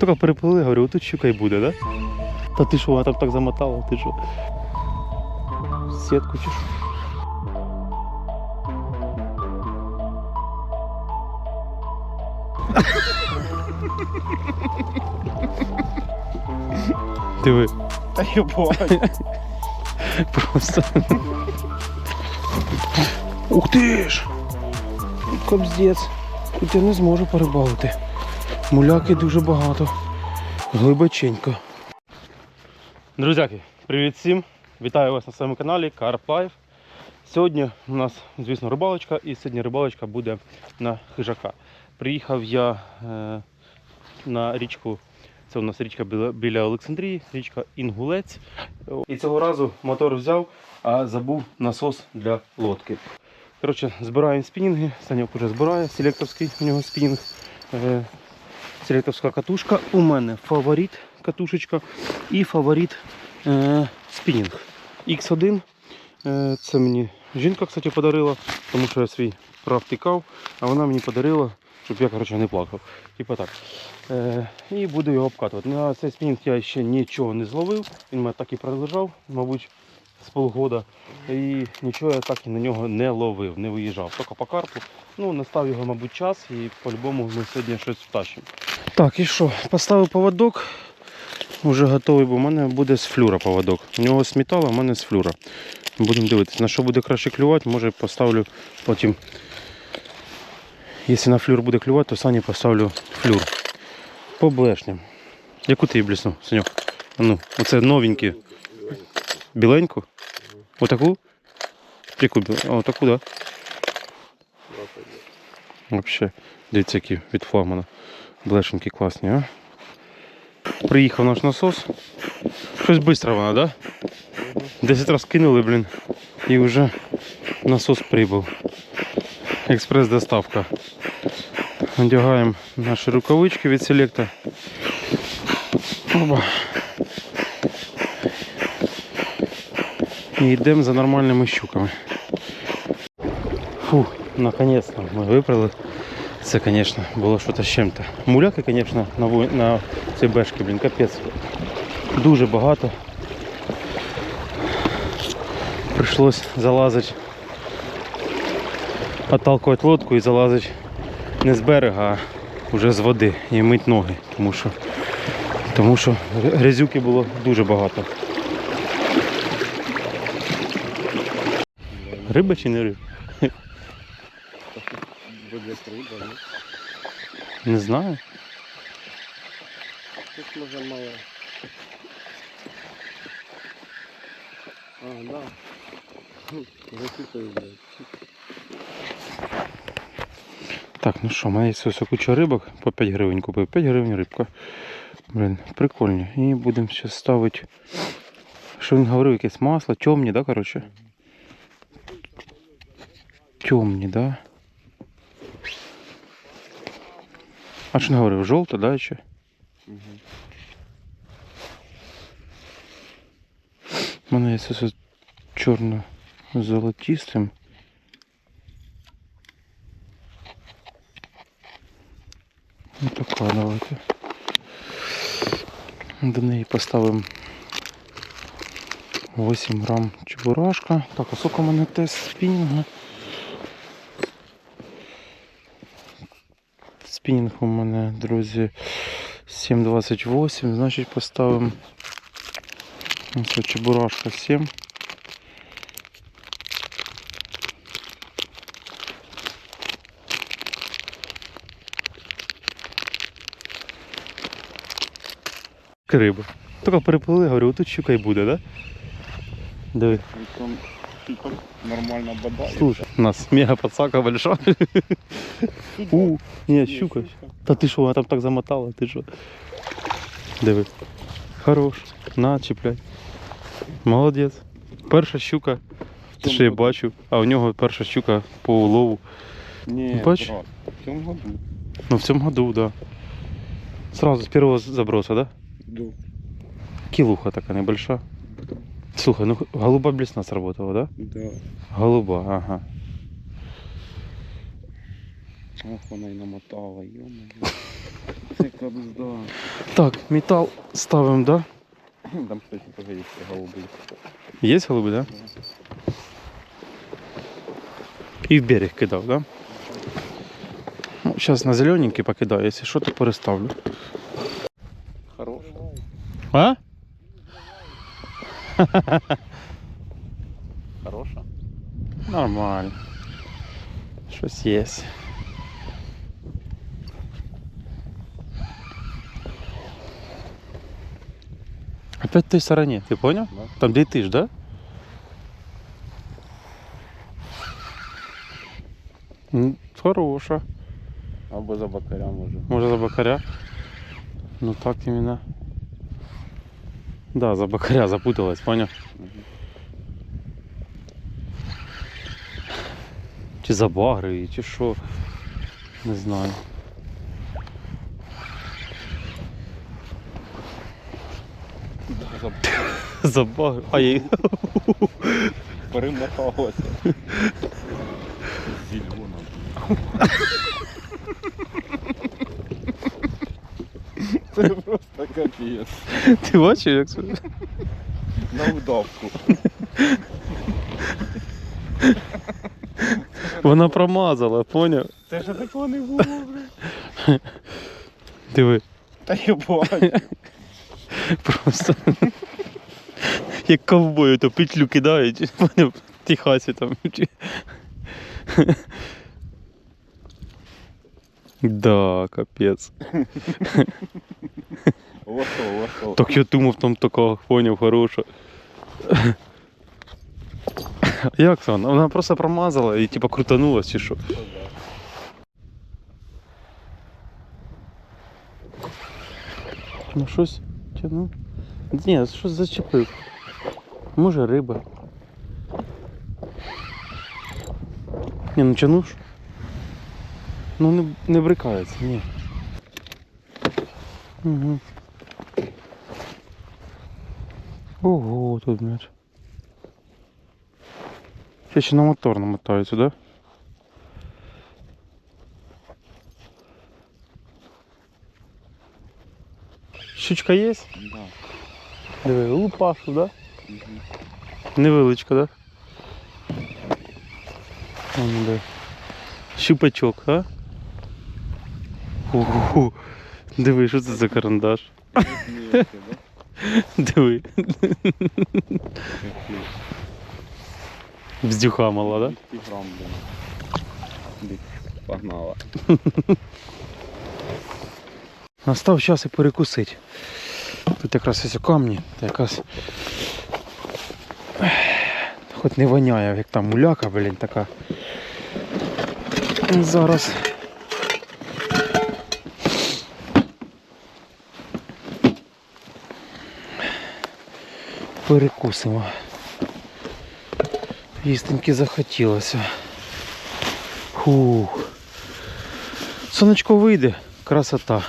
Тільки переплили, говорю, тут щука й буде, да? Та ти що, вона там так замотала, ти що? Сітку чи що? Диви, Та єбать. просто. Ух ти ж! Кобздець. Тут я не зможу порибалити. Муляки дуже багато. Глибоченько. Друзяки, привіт всім! Вітаю вас на своєму каналі Carp Life. Сьогодні у нас, звісно, рибалочка, і сьогодні рибалочка буде на хижака. Приїхав я е, на річку, це у нас річка біля, Олександрії, річка Інгулець. І цього разу мотор взяв, а забув насос для лодки. Коротше, збираємо спінінги, Саня вже збирає, селекторський у нього спінінг. Селекторська катушка. У мене фаворит катушечка і фаворит е, спінінг. X1. Е, це мені жінка, кстати, подарила, тому що я свій провтикав, а вона мені подарила, щоб я коротше, не плакав. Типа так. Е, і буду його обкатувати. На цей спінінг я ще нічого не зловив. Він мене так і пролежав, мабуть, з полгода. І нічого я так і на нього не ловив, не виїжджав. Тільки по карпу. Ну, настав його, мабуть, час і по-любому ми сьогодні щось втащимо. Так, і що? Поставив поводок. Уже готовий, бо в мене буде з флюра поводок. У нього з металу, а в мене з флюра. Будемо дивитися, на що буде краще клювати, може поставлю потім. Якщо на флюр буде клювати, то Сані поставлю флюр. По блешням. Яку ти її бліснув, Саньок? Ну, оце новенькі. Біленьку? Отаку? Яку? А, отаку, так? Да? Вообще, дивіться, які від флагмана. Блешенькі класні, а? Приїхав наш насос. Щось швидко вона, да? 10 разів кинули, блін. І вже насос прибув. Експрес-доставка. Одягаємо наші рукавички від селекта. Опа. І йдемо за нормальними щуками. Фу, наконец-то ми випрали. Це, звісно, було щось з чим-то. Муляки, звісно, на, на цій бешці, блін, капець. Дуже багато. Прийшлось залазити, отталкувати лодку і залазити не з берега, а вже з води і мить ноги, тому що, тому що грязюки було дуже багато. Риба чи не риба? Не знаю. Тут може мало. А, да. Засипаю, блядь. Так, ну що, у мене є ось куча рибок, по 5 гривень купив. 5 гривень рибка. Блін, прикольні. І будемо ще ставити. Що він говорив, якесь масло, темні, да, коротше? Темні, да? А що він говорив? Жовте, да, чи? Угу. У мене є ось чорно-золотістим. Ось така давайте. До неї поставимо 8 грам чебурашка. Так, а сколько у мене тест спінінга? Спінінг у мене, друзі, 7,28, значить поставимо Ось чебурашка 7. Риба. Тільки переплили, говорю, тут щука й буде, да? Диви. Там нормально бодає. Слушай, у нас мега подсака большая. У, ні, щука. Та ти що, вона там так замотала, ти що? Диви. Хорош. На, чіпляй. Молодець. Перша щука. Те, що я бачив, а у нього перша щука по улову. Ні, Бач? брат, в цьому году. Ну в цьому году, да. Сразу з першого заброса, да? Ду. Килуха такая небольшая. Слухай, ну голуба блесна сработала, да? Да. Голуба, ага. Ох, вона й намотала, йо-моє. Це Кабзда. Так, металл ставимо, да? Там, кстати, тоже есть голубые. Є голуби, да? І в берег кидав, да? Ну, зараз на зелененький покидаю, якщо що, то переставлю. Хорошая. А? Хорошая. Нормально. Щось є. Опять в той стороне, ты понял? Да? Там где ты ж, да? Хороша. Або за бакаря може. Може за бакаря? Ну так именно. Да, за бакаря запуталась, понял? Чи за багри, чи що. Не знаю. За багри. А я... перемоталася. Це просто капець. Ти бачив, як це? На удавку. Вона промазала, поняв? Це ж такого не було, бля. Диви, Та я бачу. просто. Як ковбою, то петлю кидають, поняв, в Техасі там. чи- Да, капець. Вошел, вошел. Так я думав, там така, поняв, хороша. Як це вона? Вона просто промазала і типа крутанулась чи що. Ну щось тягнув. Ні, щось зачепив. Може риба. Ні, ну тянув. Ну не, не брикається, ні. Угу. Ого, тут м'яч. Ще ще на мотор намотаються, да? Щучка є? Да. Диви, лупашу, да? Мгм. Невеличка, да? Вон. Щупачок, а? Ого. Диви, що це за карандаш? Диви. Вздюха мала, да? 200 блин. Погнала. Настав час і перекусити. Тут якраз ось камні, та якась. Хоч не воняє, як там муляка, блін, така. Зараз. Перекусимо. Їстеньки захотілося. Фух. Сонечко вийде, красота.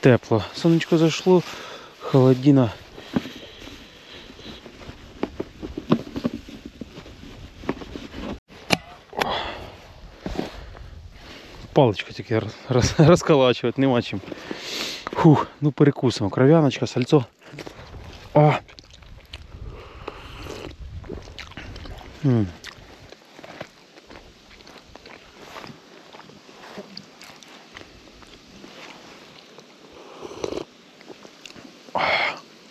Тепло. Сонечко зайшло, холодина. Паличку тільки роз, роз, розколачувати, нема чим. Фух, ну перекусимо. Кров'яночка, сальцо.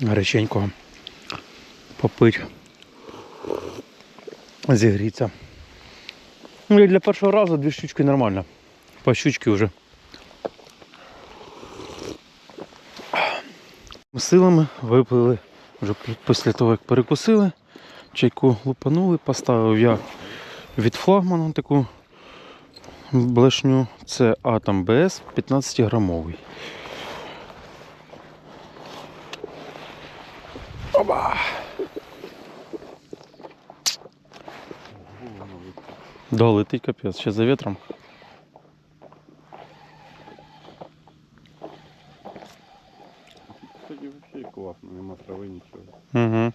Гаряченького попить, зігріться. Ну і для першого разу дві штучки нормально. По щучки вже. Силами випили вже після того, як перекусили. Чайку лупанули, поставив я від флагмана таку блешню. Це Атом БС 15 грамовий. Оба! Да, летить капець, ще за вітром. Кстати, вообще классно, нема трави, нічого. Угу.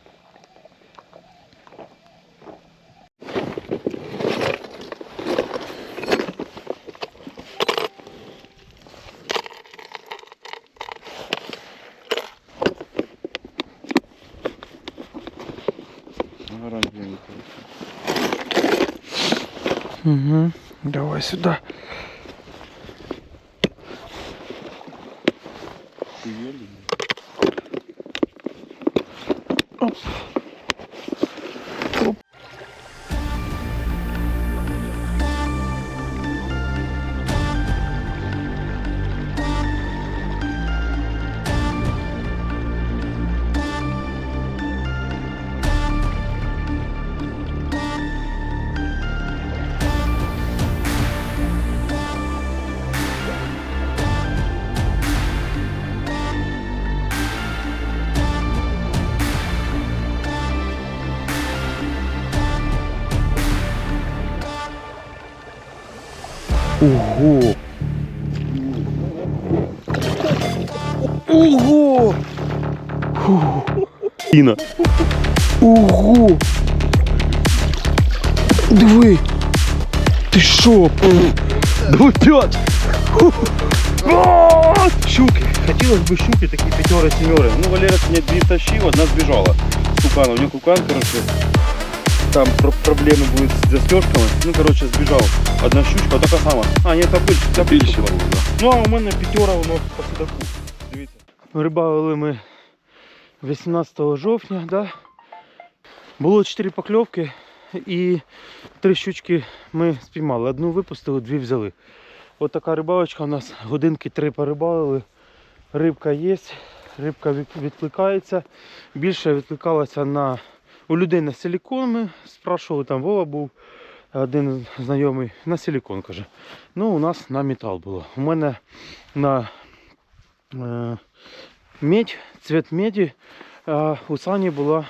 Оранжевенький. Угу. Давай сюди. Ого! Ого! Фу. Іна. Ого! Диви! Ти що? Давай п'ять! Фу. А! Щуки! Хотілося б щуки, такі п'ятери, сімери. Ну, Валера сьогодні дві тащив, одна збіжала. З кукана. У нього кукан, коротше, Там про- проблемы будут с застежками. Ну, короче, сбежал. Одна щучка, така сама. А, ні, та більше, була. Ну, а у мене п'ятера воно по судаку. Дивіться. Рибалили ми 18 жовтня, да? Було 4 покльовки і три щучки ми спіймали. Одну випустили, дві взяли. От така рибалочка у нас годинки три порибалили. Рибка є, рибка відкликається. Більше відкликалася на у людей на силікон спрашували, там Вова був один знайомий на силікон каже. Ну, у нас на метал було. У мене на е, медь, цвет меді, а у Сані була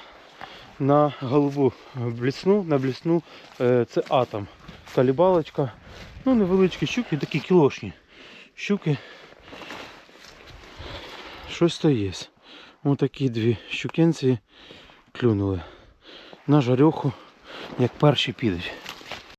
на голубу блісну, на блісну е, це атом. Калібалочка. Ну, невеличкі щуки, такі кілошні. Щуки. Щось то є. Ось такі дві щукенці клюнули на жарюху, як перші підуть.